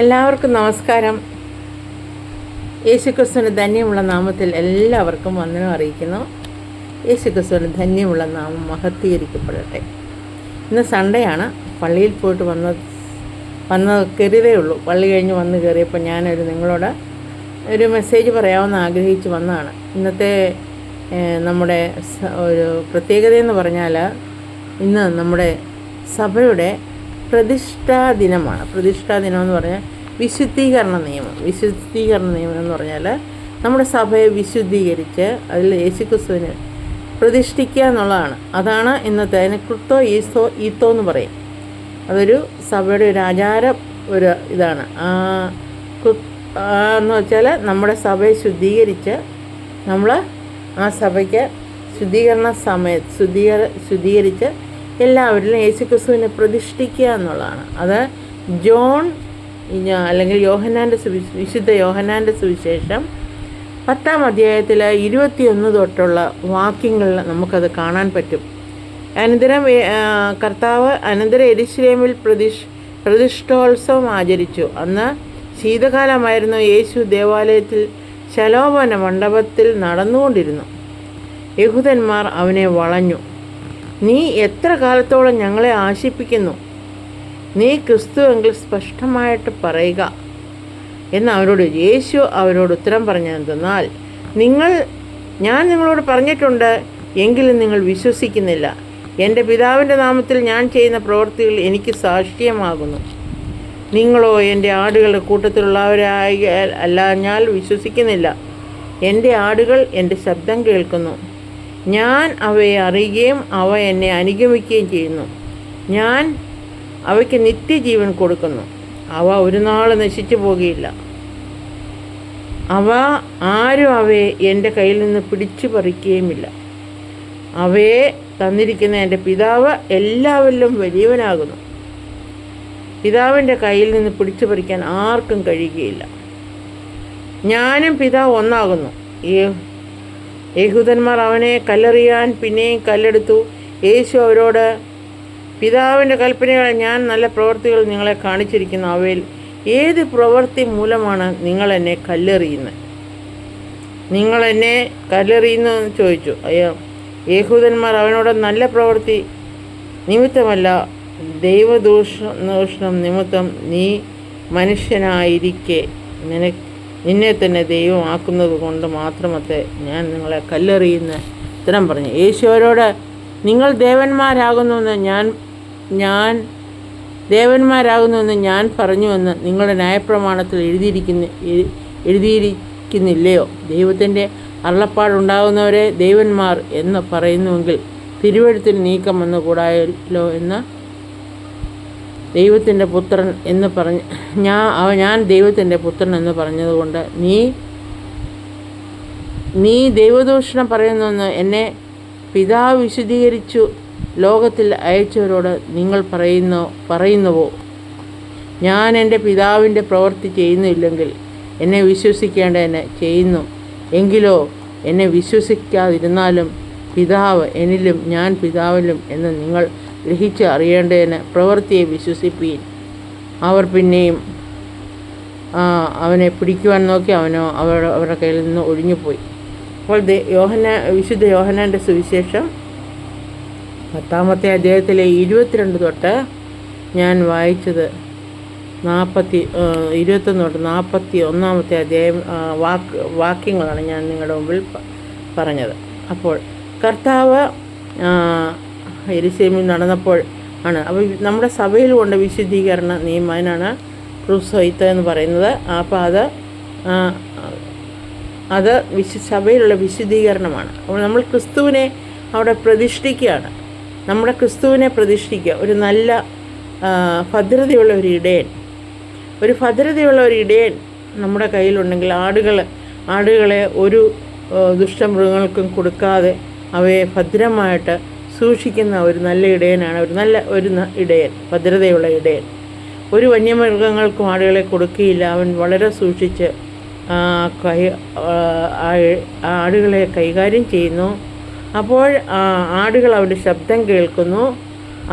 എല്ലാവർക്കും നമസ്കാരം. യേശുക്രിസ്തുവിന് ധന്യമുള്ള നാമത്തിൽ എല്ലാവർക്കും വന്ദനം അറിയിക്കുന്നു. യേശുക്രിസ്തുവിന് ധന്യമുള്ള നാമം മഹത്തീകരിക്കപ്പെടട്ടെ ഇന്ന് സൺഡേ ആണ്. പള്ളിയിൽ പോയിട്ട് വന്ന വന്ന കയറിയതേ ഉള്ളൂ. പള്ളി കഴിഞ്ഞ് വന്ന് കയറിയപ്പോൾ ഞാനൊരു നിങ്ങളോട് ഒരു മെസ്സേജ് പറയാമെന്ന് ആഗ്രഹിച്ച് വന്നതാണ്. ഇന്നത്തെ നമ്മുടെ ഒരു പ്രത്യേകതയെന്ന് പറഞ്ഞാൽ ഇന്ന് നമ്മുടെ സഭയുടെ പ്രതിഷ്ഠാ ദിനമാണ്. പ്രതിഷ്ഠാ ദിനം എന്ന് പറഞ്ഞാൽ വിശുദ്ധീകരണ നിയമം. വിശുദ്ധീകരണ നിയമം എന്ന് പറഞ്ഞാൽ നമ്മുടെ സഭയെ വിശുദ്ധീകരിച്ച് അതിൽ യേശുക്രിസ്തുവിനെ പ്രതിഷ്ഠിക്കുക എന്നുള്ളതാണ്. അതാണ് ഇന്നത്തെ അതിന് കൃത്തോ ഈസ്തോ ഈത്തോ എന്ന് പറയും. അതൊരു സഭയുടെ ഒരു ആചാര ഒരു ഇതാണ്. എന്ന് വെച്ചാൽ നമ്മുടെ സഭയെ ശുദ്ധീകരിച്ച് നമ്മൾ ആ സഭയ്ക്ക് ശുദ്ധീകരണ സമയത്ത് ശുദ്ധീകര ശുദ്ധീകരിച്ച് എല്ലാവരിലും യേശുക്രിസ്തുവിനെ പ്രതിഷ്ഠിക്കുക എന്നുള്ളതാണ്. അത് ജോൺ അല്ലെങ്കിൽ യോഹനാന്റെ സുവി- വിശുദ്ധ യോഹനാന്റെ സുവിശേഷം പത്താം അധ്യായത്തിൽ ഇരുപത്തിയൊന്ന് തൊട്ടുള്ള വാക്യങ്ങളിൽ നമുക്കത് കാണാൻ പറ്റും. അനന്തരം കർത്താവ് അനന്തര എരിശ്രേമിൽ പ്രതിഷ് പ്രതിഷ്ഠോത്സവം ആചരിച്ചു. അന്ന് ശീതകാലമായിരുന്നു യേശു ദേവാലയത്തിൽ ശലോഭന മണ്ഡപത്തിൽ നടന്നുകൊണ്ടിരുന്നു. യഹൂദന്മാർ അവനെ വളഞ്ഞു. നീ എത്ര കാലത്തോളം ഞങ്ങളെ ആശിപ്പിക്കുന്നു? നീ ക്രിസ്തുവെങ്കിൽ സ്പഷ്ടമായിട്ട് പറയുക. എന്ന് അവരോട് യേശു അവരോട് ഉത്തരം പറഞ്ഞതെന്നാൽ നിങ്ങൾ ഞാൻ നിങ്ങളോട് പറഞ്ഞിട്ടുണ്ട് എങ്കിലും നിങ്ങൾ വിശ്വസിക്കുന്നില്ല. എന്റെ പിതാവിന്റെ നാമത്തിൽ ഞാൻ ചെയ്യുന്ന പ്രവൃത്തികൾ എനിക്ക് സാക്ഷ്യമാകുന്നു. നിങ്ങളോ എന്റെ ആടുകളുടെ കൂട്ടത്തിലുള്ളവരായി അല്ലാഞ്ഞാൽ വിശ്വസിക്കുന്നില്ല. എന്റെ ആടുകൾ എന്റെ ശബ്ദം കേൾക്കുന്നു. ഞാൻ അവയെ അറിയുകയും അവ എന്നെ അനുഗമിക്കുകയും ചെയ്യുന്നു. ഞാൻ അവയ്ക്ക് നിത്യജീവൻ കൊടുക്കുന്നു. അവ ഒരു നാൾ നശിച്ചു പോകുകയില്ല അവ ആരും അവയെ എന്റെ കയ്യിൽ നിന്ന് പിടിച്ചു പറിക്കുകയുമില്ല. അവയെ തന്നിരിക്കുന്ന എന്റെ പിതാവ് എല്ലാവരിലും വലിയവനാകുന്നു. പിതാവിന്റെ കയ്യിൽ നിന്ന് പിടിച്ചു പറിക്കാൻ ആർക്കും കഴിയുകയില്ല. ഞാനും പിതാവ് ഒന്നാകുന്നു. യേ- യഹൂദന്മാർ അവനെ കല്ലെറിയാൻ പിന്നെയും കല്ലെടുത്തു. യേശു അവരോട് പിതാവിന്റെ കൽപ്പനകൾ ഞാൻ നല്ല പ്രവൃത്തികൾ നിങ്ങളെ കാണിച്ചിരിക്കുന്നു. അവയിൽ ഏത് പ്രവൃത്തി മൂലമാണ് നിങ്ങൾ എന്നെ കല്ലെറിയുന്നത്? നിങ്ങൾ എന്നെ കല്ലെറിയുന്നു എന്ന് ചോദിച്ചു. അയ്യോ യേഹൂദന്മാർ അവനോട് നല്ല പ്രവൃത്തി നിമിത്തമല്ല ദൈവദൂഷ ദൂഷണം നിമിത്തം നീ മനുഷ്യനായിരിക്കെ. നിന നിന്നെ തന്നെ ദൈവമാക്കുന്നത് കൊണ്ട് മാത്രമത്തെ ഞാൻ നിങ്ങളെ കല്ലെറിയുന്ന ഉത്തരം പറഞ്ഞു. യേശുവരോട് നിങ്ങൾ ദേവന്മാരാകുന്നുവെന്ന് ഞാൻ ഞാൻ ദേവന്മാരാകുന്നുവെന്ന് ഞാൻ പറഞ്ഞുവെന്ന് നിങ്ങളുടെ ന്യായപ്രമാണത്തിൽ എഴുതിയിരിക്കുന്ന എഴു- എഴുതിയിരിക്കുന്നില്ലയോ? ദൈവത്തിന്റെ അള്ളപ്പാടുണ്ടാകുന്നവരെ ദേവന്മാർ എന്ന് പറയുന്നുവെങ്കിൽ തിരുവഴുത്തിൽ നീക്കം വന്നുകൂടായല്ലോ എന്ന് ദൈവത്തിന്റെ പുത്രൻ എന്ന് പറഞ്ഞ് ഞാൻ ഞാൻ ദൈവത്തിന്റെ പുത്രൻ എന്ന് പറഞ്ഞതുകൊണ്ട് നീ നീ ദൈവദൂഷണം പറയുന്നുവെന്ന് എന്നെ പിതാവ് വിശദീകരിച്ചു ലോകത്തിൽ അയച്ചവരോട് നിങ്ങൾ പറയുന്നു പറയുന്നുവോ? ഞാൻ എന്റെ പിതാവിന്റെ പ്രവൃത്തി ചെയ്യുന്നില്ലെങ്കിൽ എന്നെ വിശ്വസിക്കേണ്ട എന്നെ ചെയ്യുന്നു. എങ്കിലോ എന്നെ വിശ്വസിക്കാതിരുന്നാലും പിതാവ് എന്നിലും ഞാൻ പിതാവിലും എന്ന് നിങ്ങൾ ഗ്രഹിച്ച് അറിയേണ്ടതിന് പ്രവൃത്തിയെ വിശ്വസിപ്പീൻ. അവർ പിന്നെയും അവനെ പിടിക്കുവാൻ നോക്കി അവനോ അവർ അവരുടെ കയ്യിൽ നിന്ന് ഒഴിഞ്ഞുപോയി. അപ്പോൾ യോഹന വിശുദ്ധ യോഹനാന്റെ സുവിശേഷം പത്താമത്തെ അദ്ദേഹത്തിലെ ഇരുപത്തിരണ്ട് തൊട്ട് ഞാൻ വായിച്ചത് നാൽപ്പത്തി ഇരുപത്തൊന്ന് തൊട്ട് നാൽപ്പത്തി ഒന്നാമത്തെ അദ്ദേഹം വാക്ക് വാക്യങ്ങളാണ് ഞാൻ നിങ്ങളുടെ മുമ്പിൽ പറഞ്ഞത്. അപ്പോൾ കർത്താവ് എരിശേമിൽ നടന്നപ്പോൾ ആണ്. അപ്പോൾ നമ്മുടെ സഭയിൽ കൊണ്ട് വിശുദ്ധീകരണ നിയമം അതിനാണ് ക്രൂസോയിത്ത എന്ന് പറയുന്നത്. അപ്പോൾ അത് അത് വിശു സഭയിലുള്ള വിശുദ്ധീകരണമാണ്. അപ്പോൾ നമ്മൾ ക്രിസ്തുവിനെ അവിടെ പ്രതിഷ്ഠിക്കുകയാണ്. നമ്മുടെ ക്രിസ്തുവിനെ പ്രതിഷ്ഠിക്കുക. ഒരു നല്ല ഭദ്രതയുള്ള ഒരു ഇടയൻ. ഒരു ഭദ്രതയുള്ള ഒരു ഇടയൻ നമ്മുടെ കയ്യിലുണ്ടെങ്കിൽ ആടുകൾ ആടുകളെ ഒരു ദുഷ്ടമൃഗങ്ങൾക്കും കൊടുക്കാതെ അവയെ ഭദ്രമായിട്ട് സൂക്ഷിക്കുന്ന ഒരു നല്ല ഇടയനാണ് ഒരു നല്ല ഒരു ഇടയൻ ഭദ്രതയുള്ള ഇടയൻ. ഒരു വന്യമൃഗങ്ങൾക്കും ആടുകളെ കൊടുക്കുകയില്ല. അവൻ വളരെ സൂക്ഷിച്ച് കൈ ആടുകളെ കൈകാര്യം ചെയ്യുന്നു. അപ്പോൾ ആടുകൾ അവന്റെ ശബ്ദം കേൾക്കുന്നു.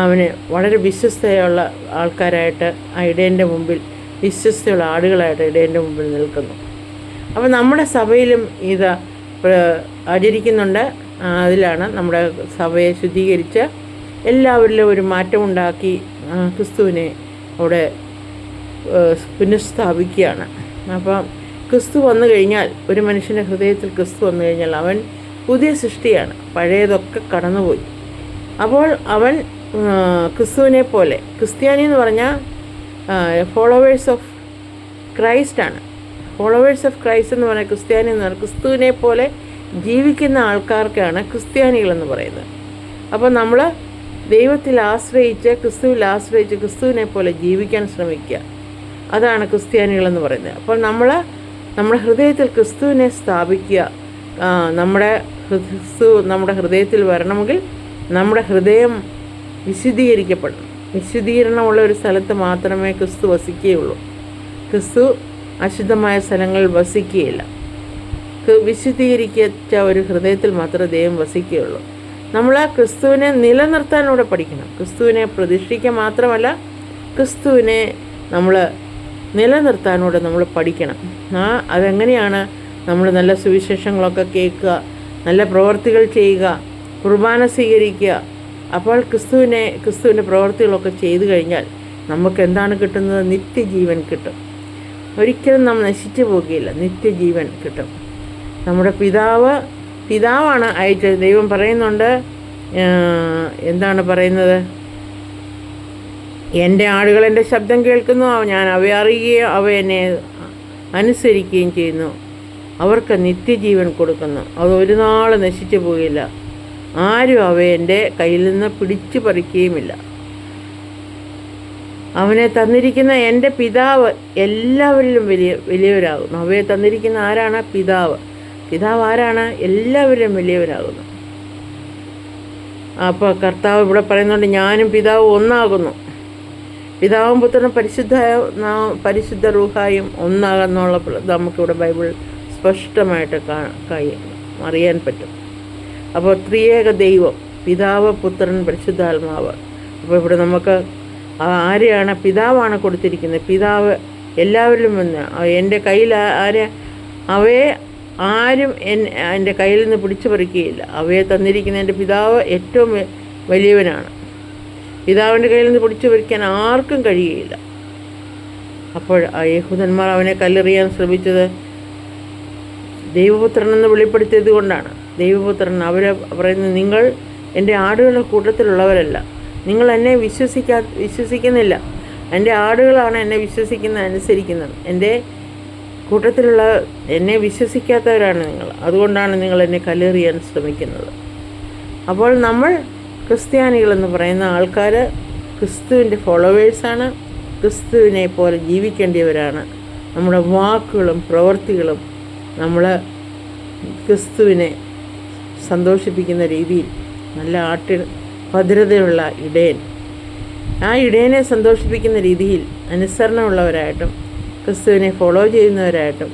അവന് വളരെ വിശ്വസ്തയുള്ള ആൾക്കാരായിട്ട് ആ ഇടയന്റെ മുമ്പിൽ വിശ്വസ്തയുള്ള ആടുകളായിട്ട് ഇടേന്റെ മുമ്പിൽ നിൽക്കുന്നു. അപ്പോൾ നമ്മുടെ സഭയിലും ഇത് ആചരിക്കുന്നുണ്ട്. അതിലാണ് നമ്മുടെ സഭയെ ശുദ്ധീകരിച്ച് എല്ലാവരിലും ഒരു മാറ്റമുണ്ടാക്കി ക്രിസ്തുവിനെ അവിടെ പുനഃസ്ഥാപിക്കുകയാണ്. അപ്പം ക്രിസ്തു വന്നു കഴിഞ്ഞാൽ ഒരു മനുഷ്യന്റെ ഹൃദയത്തിൽ ക്രിസ്തു വന്നു കഴിഞ്ഞാൽ അവൻ പുതിയ സൃഷ്ടിയാണ്. പഴയതൊക്കെ കടന്നുപോയി. അപ്പോൾ അവൻ ക്രിസ്തുവിനെ പോലെ ക്രിസ്ത്യാനി എന്ന് പറഞ്ഞാൽ ഫോളോവേഴ്സ് ഓഫ് ക്രൈസ്റ്റാണ് ഫോളോവേഴ്സ് ഓഫ് ക്രൈസ്റ്റ് എന്ന് പറഞ്ഞാൽ ക്രിസ്ത്യാനി എന്ന് പറഞ്ഞാൽ ക്രിസ്തുവിനെ പോലെ ജീവിക്കുന്ന ആൾക്കാർക്കാണ് ക്രിസ്ത്യാനികളെന്ന് പറയുന്നത്. അപ്പോൾ നമ്മൾ ദൈവത്തിൽ ആശ്രയിച്ച് ക്രിസ്തുവിൽ ആശ്രയിച്ച് ക്രിസ്തുവിനെ പോലെ ജീവിക്കാൻ ശ്രമിക്കുക. അതാണ് ക്രിസ്ത്യാനികളെന്ന് പറയുന്നത്. അപ്പോൾ നമ്മൾ നമ്മുടെ ഹൃദയത്തിൽ ക്രിസ്തുവിനെ സ്ഥാപിക്കുക. നമ്മുടെ ക്രിസ്തു നമ്മുടെ ഹൃദയത്തിൽ വരണമെങ്കിൽ നമ്മുടെ ഹൃദയം വിശുദ്ധീകരിക്കപ്പെടണം. വിശുദ്ധീകരണമുള്ള ഒരു സ്ഥലത്ത് മാത്രമേ ക്രിസ്തു വസിക്കുകയുള്ളൂ. ക്രിസ്തു അശുദ്ധമായ സ്ഥലങ്ങളിൽ വസിക്കുകയില്ല. വിശുദ്ധീകരിച്ച ഒരു ഹൃദയത്തിൽ മാത്രമേ ദൈവം വസിക്കുകയുള്ളൂ. നമ്മൾ ആ ക്രിസ്തുവിനെ നിലനിർത്താനൂടെ പഠിക്കണം. ക്രിസ്തുവിനെ പ്രതിഷ്ഠിക്കുക മാത്രമല്ല ക്രിസ്തുവിനെ നമ്മൾ നിലനിർത്താനൂടെ നമ്മൾ പഠിക്കണം. ആ അതെങ്ങനെയാണ് നമ്മൾ നല്ല സുവിശേഷങ്ങളൊക്കെ കേൾക്കുക നല്ല പ്രവർത്തികൾ ചെയ്യുക കുർബാന സ്വീകരിക്കുക. അപ്പോൾ ക്രിസ്തുവിനെ ക്രിസ്തുവിന്റെ പ്രവർത്തികളൊക്കെ ചെയ്തു കഴിഞ്ഞാൽ നമുക്ക് എന്താണ് കിട്ടുന്നത്? നിത്യജീവൻ കിട്ടും. ഒരിക്കലും നാം നശിച്ചു പോകുകയില്ല നിത്യജീവൻ കിട്ടും. നമ്മുടെ പിതാവ് പിതാവാണ് അയച്ചത്. ദൈവം പറയുന്നുണ്ട് എന്താണ് പറയുന്നത്? എന്റെ ആടുകൾ എന്റെ ശബ്ദം കേൾക്കുന്നു ഞാൻ അവയെ അറിയുകയും അവ എന്നെ അനുസരിക്കുകയും ചെയ്യുന്നു. അവർക്ക് നിത്യജീവൻ കൊടുക്കുന്നു. അത് ഒരു നാൾ നശിച്ചു പോകില്ല. ആരും അവയെ എന്റെ കയ്യിൽ നിന്ന് പിടിച്ചു പറിക്കുകയുമില്ല. അവനെ തന്നിരിക്കുന്ന എന്റെ പിതാവ് എല്ലാവരിലും വലിയ വലിയവരാകുന്നു. അവയെ തന്നിരിക്കുന്ന ആരാണ്? പിതാവ്. പിതാവ് ആരാണ് എല്ലാവരും വലിയവരാകുന്നു. അപ്പോൾ കർത്താവ് ഇവിടെ പറയുന്നുണ്ട് ഞാനും പിതാവ് ഒന്നാകുന്നു. പിതാവും പുത്രനും പരിശുദ്ധ പരിശുദ്ധ റൂഹായും ഒന്നാകുന്നുള്ള നമുക്കിവിടെ ബൈബിൾ സ്പഷ്ടമായിട്ട് അറിയാൻ പറ്റും. അപ്പോൾ ത്രിയേക ദൈവം പിതാവ് പുത്രൻ പരിശുദ്ധാത്മാവ്. അപ്പോൾ ഇവിടെ നമുക്ക് ആരെയാണ് പിതാവാണ് കൊടുത്തിരിക്കുന്നത്. പിതാവ് എല്ലാവരിലും വന്ന് എന്റെ കയ്യിൽ ആരെ അവയെ ആരും എൻ എന്റെ കയ്യിൽ നിന്ന് പിടിച്ചു പറിക്കുകയില്ല. അവയെ തന്നിരിക്കുന്ന എന്റെ പിതാവ് ഏറ്റവും വലിയവനാണ്. പിതാവിന്റെ കയ്യിൽ നിന്ന് പിടിച്ചു പറിക്കാൻ ആർക്കും കഴിയുകയില്ല. അപ്പോൾ ആ യഹൂദന്മാർ അവനെ കല്ലെറിയാൻ ശ്രമിച്ചത് ദൈവപുത്രൻ എന്ന് വെളിപ്പെടുത്തിയത് കൊണ്ടാണ്. ദൈവപുത്രൻ അവരെ പറയുന്നത് നിങ്ങൾ എന്റെ ആടുകളുടെ കൂട്ടത്തിലുള്ളവരല്ല. നിങ്ങൾ എന്നെ വിശ്വസിക്കാ വിശ്വസിക്കുന്നില്ല. എന്റെ ആടുകളാണ് എന്നെ വിശ്വസിക്കുന്ന അനുസരിക്കുന്നത്. എന്റെ കൂട്ടത്തിലുള്ള എന്നെ വിശ്വസിക്കാത്തവരാണ് നിങ്ങൾ. അതുകൊണ്ടാണ് നിങ്ങൾ എന്നെ കല്ലെറിയാൻ ശ്രമിക്കുന്നത്. അപ്പോൾ നമ്മൾ ക്രിസ്ത്യാനികളെന്ന് പറയുന്ന ആൾക്കാർ ക്രിസ്തുവിന്റെ ഫോളോവേഴ്സാണ് ക്രിസ്തുവിനെ പോലെ ജീവിക്കേണ്ടിയവരാണ്. നമ്മുടെ വാക്കുകളും പ്രവൃത്തികളും നമ്മൾ ക്രിസ്തുവിനെ സന്തോഷിപ്പിക്കുന്ന രീതിയിൽ നല്ല ആട്ടി ഭദ്രതയുള്ള ഇടയൻ. ആ ഇടയനെ സന്തോഷിപ്പിക്കുന്ന രീതിയിൽ അനുസരണമുള്ളവരായിട്ടും ക്രിസ്തുവിനെ ഫോളോ ചെയ്യുന്നവരായിട്ടും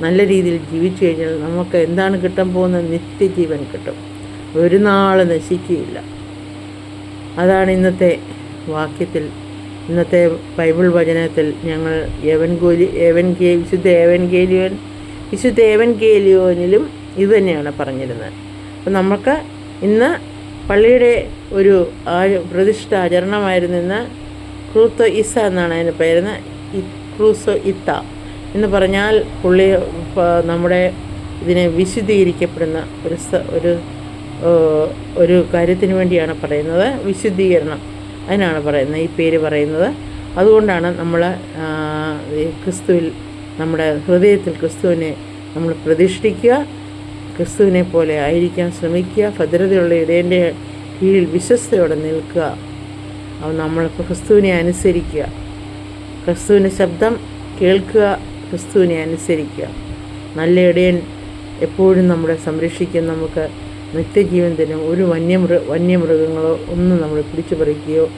നല്ല രീതിയിൽ ജീവിച്ചു കഴിഞ്ഞാൽ നമുക്ക് എന്താണ് കിട്ടാൻ പോകുന്ന നിത്യജീവൻ കിട്ടും. ഒരു നാൾ നശിക്കുകയില്ല. അതാണ് ഇന്നത്തെ വാക്യത്തിൽ ഇന്നത്തെ ബൈബിൾ വചനത്തിൽ ഞങ്ങൾ ഏവൻഗോലി ഏവൻഗേ വിശുദ്ധ ഏവൻ ഗേലിയോൻ വിശുദ്ധ ഏവൻഗേലിയോനിലും ഇത് തന്നെയാണ് പറഞ്ഞിരുന്നത്. അപ്പം നമുക്ക് ഇന്ന് പള്ളിയുടെ ഒരു പ്രതിഷ്ഠ ആചരണമായിരുന്നു ഇന്ന് ക്രൂത്തോ ഇസ എന്നാണ് അതിന് പേരുന്ന ക്രൂസോ ഇത്ത എന്ന് പറഞ്ഞാൽ പുള്ളി നമ്മുടെ ഇതിനെ വിശുദ്ധീകരിക്കപ്പെടുന്ന ഒരു ഒരു ഒരു കാര്യത്തിന് വേണ്ടിയാണ് പറയുന്നത്. വിശുദ്ധീകരണം അതിനാണ് പറയുന്നത് ഈ പേര് പറയുന്നത്. അതുകൊണ്ടാണ് നമ്മൾ ക്രിസ്തുവിൽ നമ്മുടെ ഹൃദയത്തിൽ ക്രിസ്തുവിനെ നമ്മൾ പ്രതിഷ്ഠിക്കുക ക്രിസ്തുവിനെ പോലെ ആയിരിക്കാൻ ശ്രമിക്കുക ഭദ്രതയുള്ള ഇടേന്റെ കീഴിൽ വിശ്വസ്തയോടെ നിൽക്കുക നമ്മൾ ക്രിസ്തുവിനെ അനുസരിക്കുക. ക്രിസ്തുവിന്റെ ശബ്ദം കേൾക്കുക ക്രിസ്തുവിനെ അനുസരിക്കുക. നല്ല ഇടയൻ എപ്പോഴും നമ്മളെ സംരക്ഷിക്കും. നമുക്ക് നിത്യജീവൻ ഒരു വന്യമൃ വന്യമൃഗങ്ങളോ ഒന്നും നമ്മൾ പിടിച്ചു പറിക്കുകയോ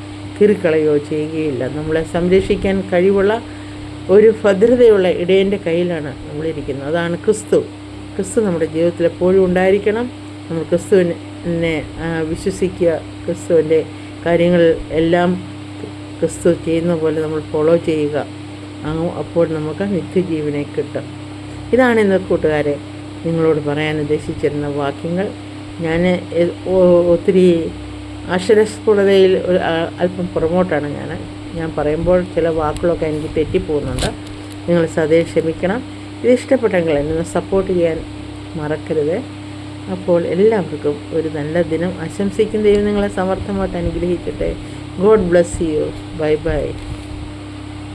കീറിക്കളയോ ചെയ്യുകയില്ല. നമ്മളെ സംരക്ഷിക്കാൻ കഴിവുള്ള ഒരു ഭദ്രതയുള്ള ഇടയന്റെ കയ്യിലാണ് നമ്മളിരിക്കുന്നത്. അതാണ് ക്രിസ്തു. ക്രിസ്തു നമ്മുടെ ജീവിതത്തിൽ എപ്പോഴും ഉണ്ടായിരിക്കണം. നമ്മൾ ക്രിസ്തുവിനെ വിശ്വസിക്കുക. ക്രിസ്തുവിന്റെ കാര്യങ്ങളിൽ എല്ലാം ക്രിസ്തു ചെയ്യുന്ന പോലെ നമ്മൾ ഫോളോ ചെയ്യുക. അപ്പോൾ നമുക്ക് നിത്യജീവനെ കിട്ടും. ഇതാണ് ഇന്ന് കൂട്ടുകാരെ നിങ്ങളോട് പറയാൻ ഉദ്ദേശിച്ചിരുന്ന വാക്യങ്ങൾ. ഞാൻ ഒത്തിരി അക്ഷരസ്ഫുടതയിൽ ഒരു അല്പം പുറമോട്ടാണ് ഞാൻ. ഞാൻ പറയുമ്പോൾ ചില വാക്കുകളൊക്കെ എനിക്ക് തെറ്റിപ്പോകുന്നുണ്ട്. നിങ്ങൾ സതേ ക്ഷമിക്കണം. ഇത് ഇഷ്ടപ്പെട്ടെങ്കിൽ എന്നെ സപ്പോർട്ട് ചെയ്യാൻ മറക്കരുത്. അപ്പോൾ എല്ലാവർക്കും ഒരു നല്ല ദിനം ആശംസിക്കുന്ന ദൈവം നിങ്ങളെ സമർത്ഥമായിട്ട് അനുഗ്രഹിക്കട്ടെ. God bless you. Bye bye.